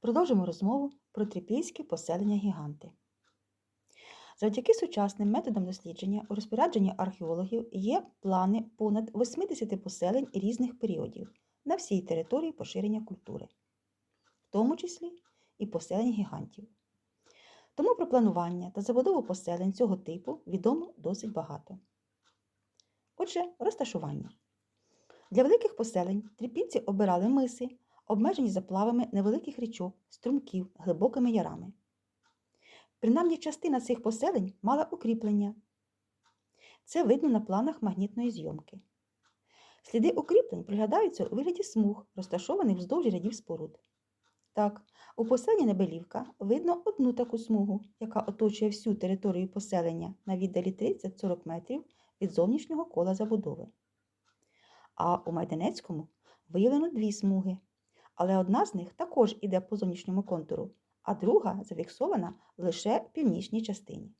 Продовжимо розмову про трипільські поселення гіганти. Завдяки сучасним методам дослідження у розпорядженні археологів є плани понад 80 поселень різних періодів на всій території поширення культури, в тому числі і поселень гігантів. Тому про планування та забудову поселень цього типу відомо досить багато. Отже, розташування. Для великих поселень трипільці обирали миси, обмежені заплавами невеликих річок, струмків, глибокими ярами. Принаймні частина цих поселень мала укріплення. Це видно на планах магнітної зйомки. Сліди укріплень проглядаються у вигляді смуг, розташованих вздовж рядів споруд. Так, у поселенні Небелівка видно одну таку смугу, яка оточує всю територію поселення на віддалі 30-40 метрів від зовнішнього кола забудови. А у Майданецькому виявлено дві смуги, але одна з них також іде по зовнішньому контуру, а друга зафіксована лише в північній частині.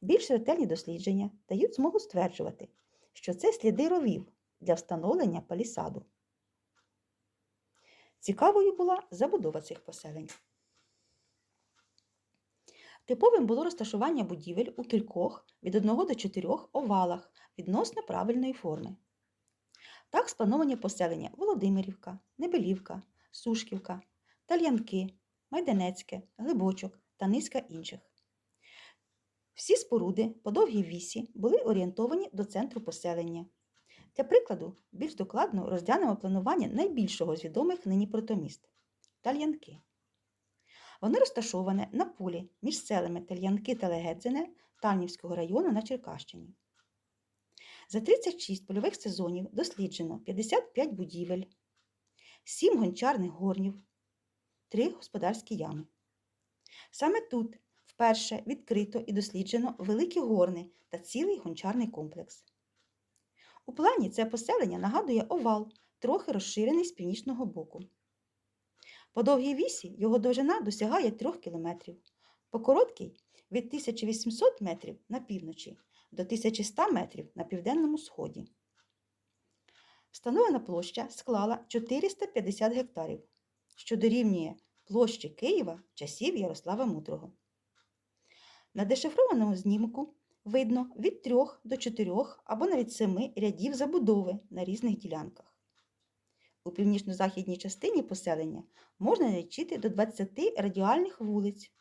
Більш ретельні дослідження дають змогу стверджувати, що це сліди ровів для встановлення палісаду. Цікавою була забудова цих поселень. Типовим було розташування будівель у кількох від 1 до 4 овалах відносно правильної форми. Так сплановані поселення Володимирівка, Небелівка, Сушківка, Тальянки, Майданецьке, Глибочок та низка інших. Всі споруди по довгій вісі були орієнтовані до центру поселення. Для прикладу, більш докладно розглянемо планування найбільшого з відомих нині протоміст Тальянки. Воно розташоване на полі між селами Тальянки та Легедзине Тальнівського району на Черкащині. За 36 польових сезонів досліджено 55 будівель, 7 гончарних горнів, 3 господарські ями. Саме тут вперше відкрито і досліджено великі горни та цілий гончарний комплекс. У плані це поселення нагадує овал, трохи розширений з північного боку. По довгій вісі його довжина досягає 3 км, по короткій від 1800 метрів на півночі до 1100 метрів на південному сході. Встановлена площа склала 450 гектарів, що дорівнює площі Києва часів Ярослава Мудрого. На дешифрованому знімку видно від 3 до 4 або навіть 7 рядів забудови на різних ділянках. У північно-західній частині поселення можна налічити до 20 радіальних вулиць,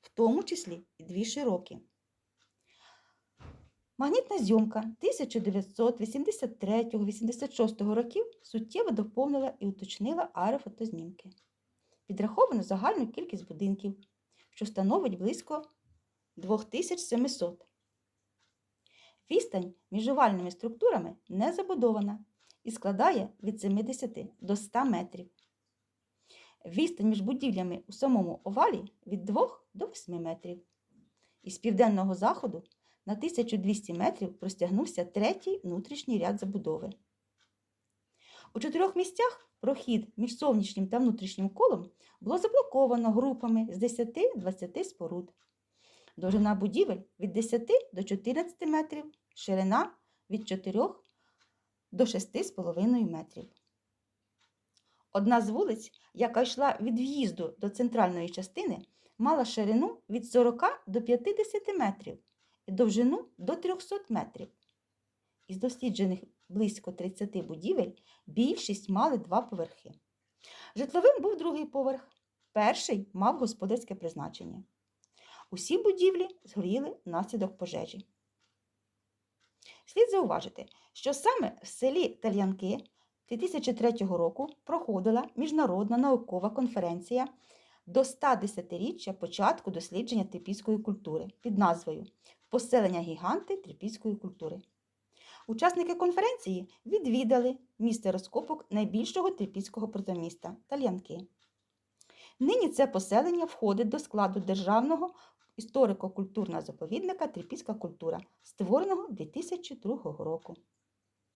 в тому числі і дві широкі. Магнітна зйомка 1983-86 років суттєво доповнила і уточнила аерофотознімки. Підраховано загальну кількість будинків, що становить близько 2700. Відстань між овальними структурами не забудована і складає від 70 до 100 метрів. Відстань між будівлями у самому овалі від 2 до 8 метрів. Із південного заходу на 1200 метрів простягнувся третій внутрішній ряд забудови. У чотирьох місцях прохід між зовнішнім та внутрішнім колом було заблоковано групами з 10-20 споруд. Довжина будівель від 10 до 14 метрів, ширина від 4 до 6,5 метрів. Одна з вулиць, яка йшла від в'їзду до центральної частини, мала ширину від 40 до 50 метрів довжину до 300 метрів. Із досліджених близько 30 будівель більшість мали два поверхи. Житловим був другий поверх. Перший мав господарське призначення. Усі будівлі згоріли внаслідок пожежі. Слід зауважити, що саме в селі Тальянки 2003 року проходила міжнародна наукова конференція до 110-річчя початку дослідження трипільської культури під назвою Поселення гіганти трипільської культури. Учасники конференції відвідали місце розкопок найбільшого трипільського протоміста Тальянки. Нині це поселення входить до складу державного історико-культурного заповідника Трипільська культура, створеного 2002 року.